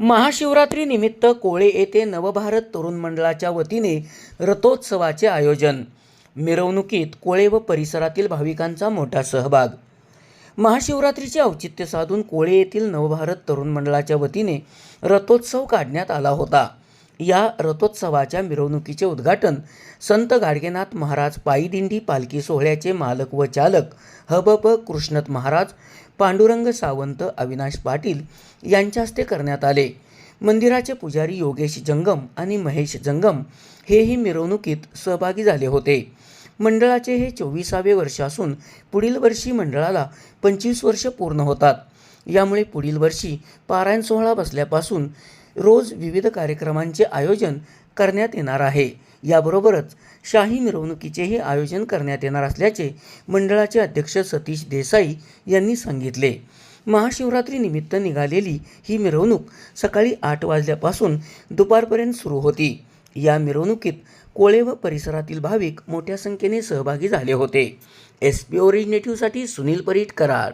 महाशिवरात्रीनिमित्त कोळे येथे नवभारत तरुण मंडळाच्या वतीने रथोत्सवाचे आयोजन. मिरवणुकीत कोळे व परिसरातील भाविकांचा मोठा सहभाग. महाशिवरात्रीचे औचित्य साधून कोळे येथील नवभारत तरुण मंडळाच्या वतीने रथोत्सव काढण्यात आला होता. या रथोत्सवाच्या मिरवणुकीचे उद्घाटन संत गाडगेनाथ महाराज पायीदिंडी पालखी सोहळ्याचे मालक व चालक हबप कृष्णत महाराज पांडुरंग सावंत अविनाश पाटील यांच्या हस्ते करण्यात आले. मंदिराचे पुजारी योगेश जंगम आणि महेश जंगम हेही मिरवणुकीत सहभागी झाले होते. मंडळाचे हे चोवीसावे वर्ष असून पुढील वर्षी मंडळाला पंचवीस वर्ष पूर्ण होतात. यामुळे पुढील वर्षी पारायण सोहळा बसल्यापासून रोज विविध कार्यक्रमांचे आयोजन करण्यात येणार आहे. याबरोबरच शाही मिरवणुकीचेही आयोजन करण्यात येणार असल्याचे मंडळाचे अध्यक्ष सतीश देसाई यांनी सांगितले. महाशिवरात्रीनिमित्त निघालेली ही मिरवणूक सकाळी आठ वाजल्यापासून दुपारपर्यंत सुरू होती. या मिरवणुकीत कोळे व परिसरातील भाविक मोठ्या संख्येने सहभागी झाले होते. एस पी ओरिजिनेटिव्हसाठी सुनील परीट कराड.